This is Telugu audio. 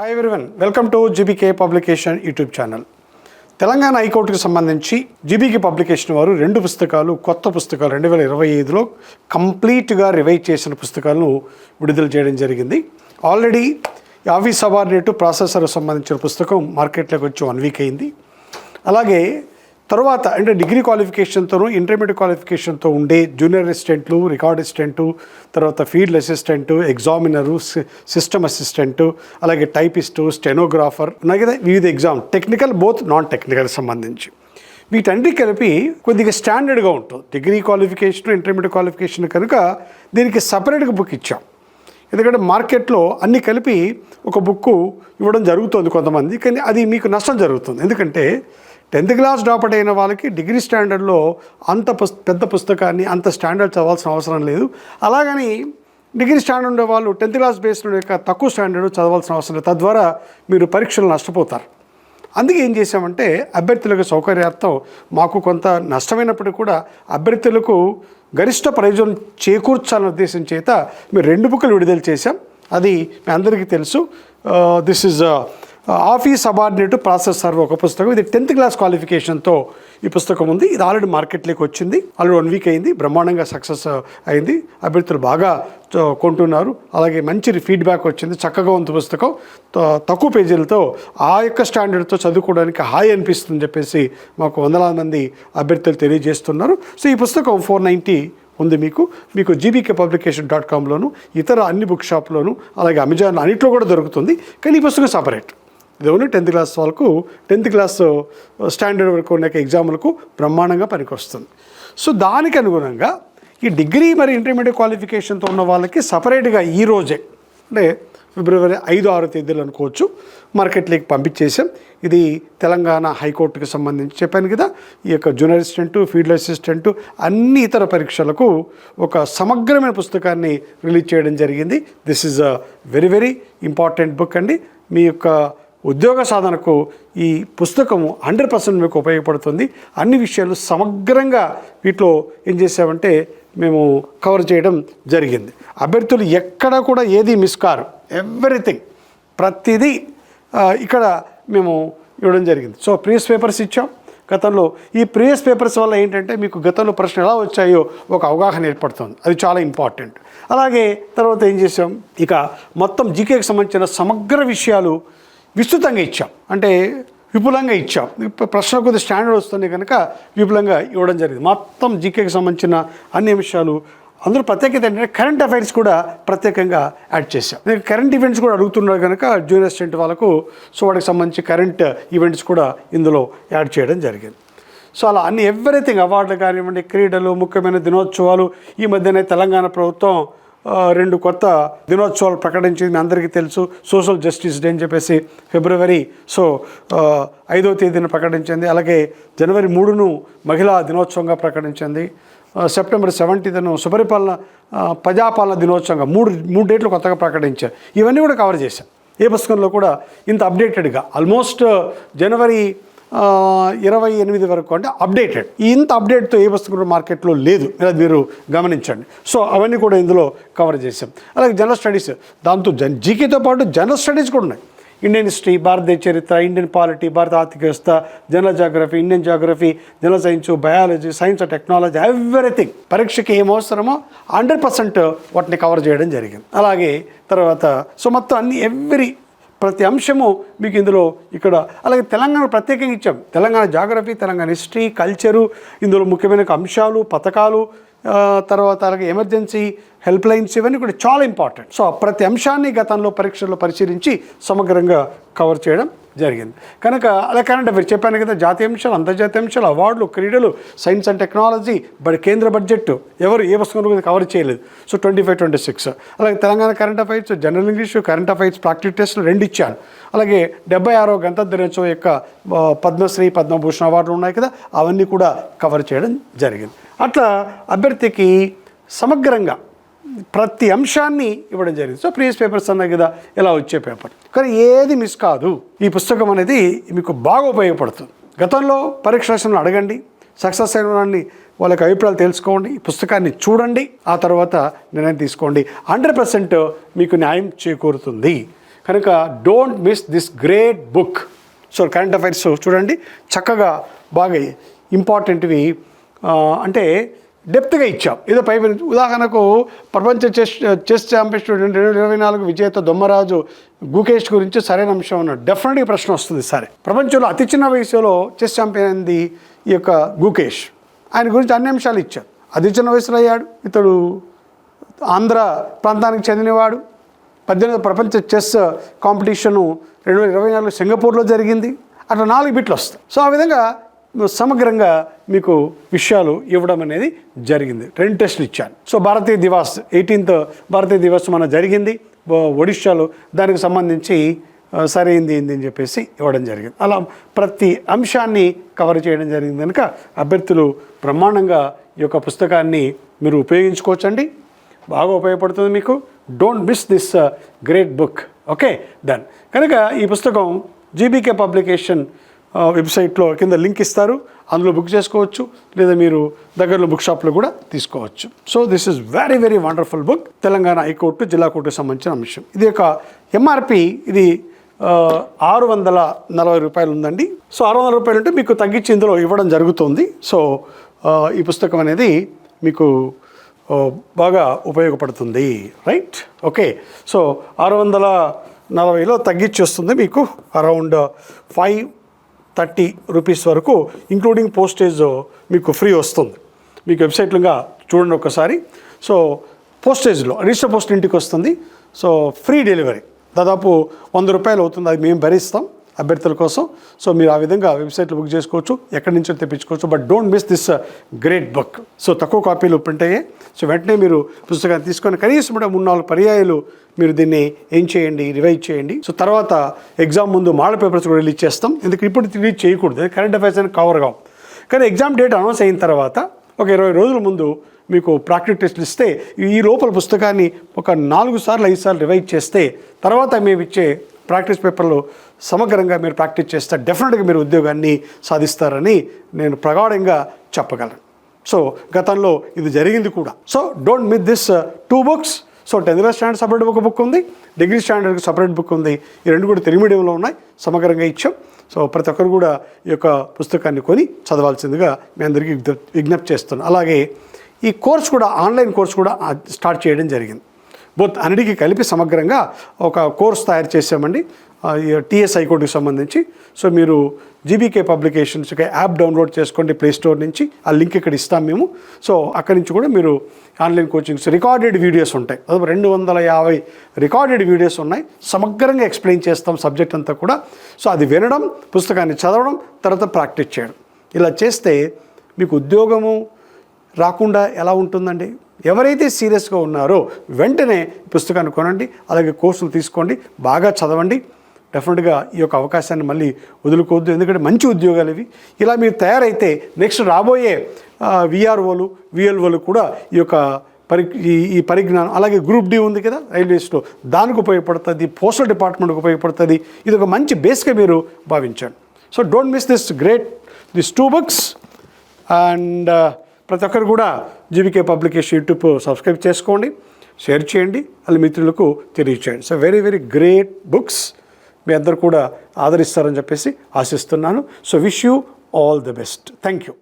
Hi everyone welcome to GBK publication YouTube channel Telangana హైకోర్టుకు సంబంధించి జీబీకే పబ్లికేషన్ వారు రెండు పుస్తకాలు కొత్త పుస్తకాలు రెండు వేల ఇరవై ఐదులో కంప్లీట్గా రివైజ్ చేసిన పుస్తకాలను విడుదల చేయడం జరిగింది. ఆల్రెడీ ఆఫీస్ సబార్డినేట్ ప్రాసెసర్ సంబంధించిన పుస్తకం మార్కెట్లోకి వచ్చి వన్ వీక్ అయింది. అలాగే తర్వాత అంటే డిగ్రీ క్వాలిఫికేషన్తోనూ ఇంటర్మీడియట్ క్వాలిఫికేషన్తో ఉండే జూనియర్ అసిస్టెంట్లు రికార్డ్ అసిస్టెంటు తర్వాత field assistant examiner system assistant అలాగే టైపిస్టు స్టెనోగ్రాఫర్ అలాగే వివిధ exam technical both non technical సంబంధించి. వీటన్నిటి కలిపి కొద్దిగా స్టాండర్డ్గా ఉంటుంది. డిగ్రీ క్వాలిఫికేషన్ ఇంటర్మీడియట్ క్వాలిఫికేషన్ కనుక దీనికి సపరేట్గా బుక్ ఇచ్చాం. ఎందుకంటే మార్కెట్లో అన్ని కలిపి ఒక బుక్ ఇవ్వడం జరుగుతుంది కొంతమంది కానీ అది మీకు నష్టం జరుగుతుంది. ఎందుకంటే టెన్త్ క్లాస్ డ్రాపట్ అయిన వాళ్ళకి డిగ్రీ స్టాండర్డ్లో అంత పుస్ పెద్ద పుస్తకాన్ని అంత స్టాండర్డ్ చదవాల్సిన అవసరం లేదు. అలాగని డిగ్రీ స్టాండర్డ్ ఉండే వాళ్ళు టెన్త్ క్లాస్ బేస్డ్ యొక్క తక్కువ స్టాండర్డ్ చదవాల్సిన అవసరం లేదు. తద్వారా మీరు పరీక్షలు నష్టపోతారు. అందుకే ఏం చేశామంటే అభ్యర్థులకు సౌకర్యార్థం మాకు కొంత నష్టమైనప్పటికీ కూడా అభ్యర్థులకు గరిష్ట ప్రయోజనం చేకూర్చాలనే ఉద్దేశం చేత మేము రెండు బుక్లు విడుదల చేశాం. అది మీ అందరికీ తెలుసు. Uh, this is office subordinate process serve ఒక పుస్తకం. ఇది టెన్త్ క్లాస్ క్వాలిఫికేషన్తో ఈ పుస్తకం ఉంది. ఇది ఆల్రెడీ మార్కెట్లోకి వచ్చింది. ఆల్రెడీ వన్ వీక్ అయింది. బ్రహ్మాండంగా సక్సెస్ అయింది. అభ్యర్థులు బాగా కొంటున్నారు. అలాగే మంచి ఫీడ్బ్యాక్ వచ్చింది. చక్కగా ఉంది పుస్తకం. తక్కువ పేజీలతో ఆ యొక్క స్టాండర్డ్తో చదువుకోవడానికి హాయి అనిపిస్తుంది చెప్పేసి మాకు వందలాది మంది అభ్యర్థులు తెలియజేస్తున్నారు. సో ఈ పుస్తకం ఫోర్ నైంటీ ఉంది మీకు. మీకు జీబీకే పబ్లికేషన్ డాట్ కామ్లోను ఇతర అన్ని బుక్ షాప్లోను అలాగే అమెజాన్ అన్నింటిలో కూడా దొరుకుతుంది. కానీ ఈ పుస్తకం సపరేట్. ఇది ఓన్లీ టెన్త్ క్లాస్ వాళ్ళకు టెన్త్ క్లాస్ స్టాండర్డ్ వరకు ఉన్న ఎగ్జాములకు బ్రహ్మాండంగా పనికొస్తుంది. సో దానికి అనుగుణంగా ఈ డిగ్రీ మరి ఇంటర్మీడియట్ క్వాలిఫికేషన్తో ఉన్న వాళ్ళకి సపరేట్గా ఈ రోజే అంటే ఫిబ్రవరి ఐదు ఆరు తేదీలు అనుకోవచ్చు మార్కెట్లోకి పంపించేసాం ఇది తెలంగాణ హైకోర్టుకి సంబంధించి చెప్పాను కదా ఈ యొక్క జూనియర్ అసిస్టెంట్ ఫీల్డ్ అసిస్టెంట్ అన్ని ఇతర పరీక్షలకు ఒక సమగ్రమైన పుస్తకాన్ని రిలీజ్ చేయడం జరిగింది. This is a very very important book అండి. మీ యొక్క ఉద్యోగ సాధనకు ఈ పుస్తకము హండ్రెడ్ పర్సెంట్ మీకు ఉపయోగపడుతుంది. అన్ని విషయాలు సమగ్రంగా వీటిలో ఏం చేసామంటే మేము కవర్ చేయడం జరిగింది. అభ్యర్థులు ఎక్కడ కూడా ఏది మిస్ కారు. ఎవ్రీథింగ్. ప్రతిదీ ఇక్కడ మేము ఇవ్వడం జరిగింది. సో ప్రీవియస్ పేపర్స్ ఇచ్చాం. గతంలో ఈ ప్రీవియస్ పేపర్స్ వల్ల ఏంటంటే మీకు గతంలో ప్రశ్నలు ఎలా వచ్చాయో ఒక అవగాహన ఏర్పడుతుంది. అది చాలా ఇంపార్టెంట్. అలాగే తర్వాత ఏం చేసాం ఇక మొత్తం జీకేకి సంబంధించిన సమగ్ర విషయాలు విస్తృతంగా ఇచ్చాం. అంటే విపులంగా ఇచ్చాం. ప్రశ్న కొద్ది స్టాండర్డ్ వస్తుంది కనుక విపులంగా ఇవ్వడం జరిగింది. మొత్తం జీకేకి సంబంధించిన అన్ని అంశాలు. అందులో ప్రత్యేకత ఏంటంటే కరెంట్ అఫైర్స్ కూడా ప్రత్యేకంగా యాడ్ చేశాం. నేను కరెంట్ ఈవెంట్స్ కూడా అడుగుతున్నారు కనుక జూనియర్ అసిస్టెంట్ వాళ్ళకు సో వాటికి సంబంధించి కరెంట్ ఈవెంట్స్ కూడా ఇందులో యాడ్ చేయడం జరిగింది. సో అలా అన్ని ఎవ్రీథింగ్ అవార్డులు కానివ్వండి క్రీడలు ముఖ్యమైన దినోత్సవాలు ఈ మధ్యనే తెలంగాణ ప్రభుత్వం రెండు కొత్త దినోత్సవాలు ప్రకటించింది మీ అందరికీ తెలుసు. సోషల్ జస్టిస్ డే అని చెప్పేసి ఫిబ్రవరి సో ఐదో ఐదవ తేదీన ప్రకటించింది. అలాగే జనవరి మూడును మహిళా దినోత్సవంగా ప్రకటించింది. సెప్టెంబర్ సెవెంటీన్ను సుపరిపాలన ప్రజాపాలన దినోత్సవంగా మూడు మూడు డేట్లు కొత్తగా ప్రకటించారు ఇవన్నీ కూడా కవర్ చేశాం. ఏ పుస్తకంలో కూడా ఇంత అప్డేటెడ్గా. ఆల్మోస్ట్ జనవరి ఇరవై ఎనిమిది వరకు అంటే అప్డేటెడ్. ఇంత అప్డేట్తో ఏ పుస్తకం కూడా మార్కెట్లో లేదు అది మీరు గమనించండి. సో అవన్నీ కూడా ఇందులో కవర్ చేసాం అలాగే జనరల్ స్టడీస్ దాంతో జన్ జీకేతో పాటు జనరల్ స్టడీస్ కూడా ఉన్నాయి. ఇండియన్ హిస్టరీ భారతదేశ చరిత్ర ఇండియన్ పాలిటీ భారత ఆర్థిక వ్యవస్థ general geography Indian geography general science biology science and technology everything. పరీక్షకి ఏం అవసరమో హండ్రెడ్ పర్సెంట్ వాటిని కవర్ చేయడం జరిగింది. అలాగే తర్వాత సో మొత్తం అన్ని ఎవ్రీ ప్రతి అంశము మీకు ఇందులో ఇక్కడ అలాగే తెలంగాణ ప్రత్యేకంగా ఇచ్చాం. Telangana geography Telangana history culture ఇందులో ముఖ్యమైన అంశాలు పథకాలు తర్వాత అలాగే ఎమర్జెన్సీ హెల్ప్ లైన్స్ ఇవన్నీ కూడా చాలా ఇంపార్టెంట్. సో ప్రతి అంశాన్ని గతంలో పరీక్షల్లో పరిశీలించి సమగ్రంగా కవర్ చేయడం జరిగింది. కనుక అలా కరెంట్ అఫైర్ చెప్పాను కదా జాతీయ అంశాలు అంతర్జాతీయ అంశాలు అవార్డులు క్రీడలు సైన్స్ అండ్ టెక్నాలజీ బట్ కేంద్ర బడ్జెట్ ఎవరు ఏ పుస్తకం కూడా కవర్ చేయలేదు. So twenty five twenty six. అలాగే Telangana current affairs general English current affairs practice టెస్ట్లు రెండు ఇచ్చాను అలాగే డెబ్బై ఆరో గణతంత్ర దినోత్సవం యొక్క పద్మశ్రీ పద్మభూషణ్ అవార్డులు ఉన్నాయి కదా అవన్నీ కూడా కవర్ చేయడం జరిగింది. అట్లా అభ్యర్థికి సమగ్రంగా ప్రతి అంశాన్ని ఇవ్వడం జరిగింది. సో ప్రీవియస్ పేపర్స్ అన్నాయి కదా ఇలా వచ్చే పేపర్. కానీ ఏది మిస్ కాదు. ఈ పుస్తకం అనేది మీకు బాగా ఉపయోగపడుతుంది. గతంలో పరీక్ష అడగండి సక్సెస్ అయిన వాళ్ళని వాళ్ళకి అభిప్రాయాలు తెలుసుకోండి ఈ పుస్తకాన్ని చూడండి ఆ తర్వాత నిర్ణయం తీసుకోండి. హండ్రెడ్ పర్సెంట్ మీకు న్యాయం చేకూరుతుంది. కనుక don't miss this great book so current affairs చూడండి చక్కగా బాగా ఇంపార్టెంట్వి అంటే డెప్త్గా ఇచ్చాం. ఏదో పై ఉదాహరణకు ప్రపంచ చెస్ చెస్ ఛాంపియన్షిప్ రెండు వేల ఇరవై నాలుగు విజేత దొమ్మరాజు గుకేష్ గురించి సరైన అంశం ఉన్నాడు డెఫినెట్గా ప్రశ్న వస్తుంది సరే. ప్రపంచంలో అతి చిన్న వయసులో చెస్ ఛాంపియన్ అయింది ఈ యొక్క గుకేష్. ఆయన గురించి అన్ని అంశాలు ఇచ్చారు. అతి చిన్న వయసులో అయ్యాడు. ఇతడు ఆంధ్ర ప్రాంతానికి చెందినవాడు. పద్దెనిమిది ప్రపంచ చెస్ కాంపిటీషను రెండు వేల ఇరవై నాలుగు సింగపూర్లో జరిగింది. అట్లా నాలుగు బిట్లు వస్తాయి. సో ఆ విధంగా సమగ్రంగా మీకు విషయాలు ఇవ్వడం అనేది జరిగింది. రెండు టెస్టులు ఇచ్చాను. సో భారతీయ దివాస్ ఎయిటీన్త్ భారతీయ దివాస్ మన జరిగింది. ఒడిషాలో దానికి సంబంధించి సరైంది ఏంది అని చెప్పేసి ఇవ్వడం జరిగింది. అలా ప్రతి అంశాన్ని కవర్ చేయడం జరిగింది కనుక అభ్యర్థులు బ్రహ్మాండంగా ఈ యొక్క పుస్తకాన్ని మీరు ఉపయోగించుకోవచ్చండి. బాగా ఉపయోగపడుతుంది మీకు. Don't miss this great book okay done కనుక ఈ పుస్తకం జీబీకే పబ్లికేషన్ వెబ్సైట్లో కింద లింక్ ఇస్తారు. అందులో బుక్ చేసుకోవచ్చు. లేదా మీరు దగ్గరలో బుక్ షాప్లో కూడా తీసుకోవచ్చు. So this is very very wonderful book Telangana high court జిల్లా కోర్టుకు సంబంధించిన అంశం. ఇది ఒక ఎంఆర్పి. ఇది ఆరు వందల నలభై రూపాయలు ఉందండి. సో ఆరు వందల రూపాయలు అంటే మీకు తగ్గించి ఇందులో ఇవ్వడం జరుగుతుంది. సో ఈ పుస్తకం అనేది మీకు బాగా ఉపయోగపడుతుంది. రైట్? ఓకే. సో ఆరు వందల నలభైలో తగ్గించి వస్తుంది మీకు అరౌండ్ ఫైవ్ థర్టీ రూపీస్ వరకు ఇంక్లూడింగ్ పోస్టేజ్ మీకు ఫ్రీ వస్తుంది. మీకు వెబ్సైట్లుగా చూడండి ఒకసారి. సో పోస్టేజ్లో రిజిస్టర్ పోస్ట్ ఇంటికి వస్తుంది. So free delivery. దాదాపు వంద రూపాయలు అవుతుంది అది మేము భరిస్తాం. అభ్యర్థుల కోసం. సో మీరు ఆ విధంగా వెబ్సైట్లో బుక్ చేసుకోవచ్చు ఎక్కడి నుంచో తెప్పించుకోవచ్చు. But don't miss this uh, great book. So తక్కువ కాపీలు ప్రింట్ అయ్యాయి. సో వెంటనే మీరు పుస్తకాన్ని తీసుకొని కనీసం కూడా మూడు నాలుగు పర్యాయాలు మీరు దీన్ని ఏం చేయండి రివైజ్ చేయండి. సో తర్వాత ఎగ్జామ్ ముందు మాడ పేపర్స్ కూడా రిలీజ్ చేస్తాం. ఎందుకు ఇప్పుడు రిలీజ్ చేయకూడదు. కరెంట్ అఫైర్స్ అని కవర్ కావు. కానీ ఎగ్జామ్ డేట్ అనౌన్స్ అయిన తర్వాత ఒక ఇరవై రోజుల ముందు మీకు ప్రాక్టీస్ టెస్ట్లు ఇస్తే ఈ లోపల పుస్తకాన్ని ఒక నాలుగు సార్లు ఐదు సార్లు రివైజ్ చేస్తే తర్వాత మేము ఇచ్చే ప్రాక్టీస్ పేపర్లు సమగ్రంగా మీరు ప్రాక్టీస్ చేస్తే డెఫినెట్గా మీరు ఉద్యోగాన్ని సాధిస్తారని నేను ప్రగాఢంగా చెప్పగలను. సో గతంలో ఇది జరిగింది కూడా. So don't miss this two books so tenth class standard separate ఒక బుక్ ఉంది. డిగ్రీ స్టాండర్డ్కి సపరేట్ బుక్ ఉంది. ఈ రెండు కూడా తెలుగు మీడియంలో ఉన్నాయి. సమగ్రంగా ఇచ్చాం. సో ప్రతి ఒక్కరు కూడా ఈ యొక్క పుస్తకాన్ని కొని చదవాల్సిందిగా మీ అందరికీ విజ్ఞప్తి చేస్తున్నాను. అలాగే ఈ కోర్స్ కూడా ఆన్లైన్ కోర్స్ కూడా స్టార్ట్ చేయడం జరిగింది. బోత్ అన్నిటికీ కలిపి సమగ్రంగా ఒక కోర్స్ తయారు చేసామండి టీఎస్ హైకోర్టుకి సంబంధించి. సో మీరు జీబీకే పబ్లికేషన్స్ యాప్ డౌన్లోడ్ చేసుకోండి ప్లేస్టోర్ నుంచి. ఆ లింక్ ఇక్కడ ఇస్తాం మేము. సో అక్కడి నుంచి కూడా మీరు ఆన్లైన్ కోచింగ్స్ రికార్డెడ్ వీడియోస్ ఉంటాయి. అదే రెండు వందల యాభై రికార్డెడ్ వీడియోస్ ఉన్నాయి. సమగ్రంగా ఎక్స్ప్లెయిన్ చేస్తాం సబ్జెక్ట్ అంతా కూడా. సో అది వినడం పుస్తకాన్ని చదవడం తర్వాత ప్రాక్టీస్ చేయడం. ఇలా చేస్తే మీకు ఉద్యోగము రాకుండా ఎలా ఉంటుందండి? ఎవరైతే సీరియస్గా ఉన్నారో వెంటనే పుస్తకాన్ని కొనండి అలాగే కోర్సులు తీసుకోండి బాగా చదవండి. డెఫినెట్గా ఈ యొక్క అవకాశాన్ని మళ్ళీ వదులుకోవద్దు. ఎందుకంటే మంచి ఉద్యోగాలు ఇవి. ఇలా మీరు తయారైతే నెక్స్ట్ రాబోయే విఆర్ఓలు విఎల్ఓలు కూడా ఈ యొక్క పరి ఈ ఈ పరిజ్ఞానం అలాగే గ్రూప్ డి ఉంది కదా రైల్వేస్లో దానికి ఉపయోగపడుతుంది పోస్టల్ డిపార్ట్మెంట్కి ఉపయోగపడుతుంది. ఇది ఒక మంచి బేస్గా మీరు భావించండి. So don't miss this great this two books. And ప్రతి ఒక్కరు కూడా జీవికే పబ్లికేషన్ యూట్యూబ్ సబ్స్క్రైబ్ చేసుకోండి షేర్ చేయండి వాళ్ళ మిత్రులకు తెలియచేయండి. So very very great books మీ అందరు కూడా ఆదరిస్తారని చెప్పేసి ఆశిస్తున్నాను. So wish you all the best thank you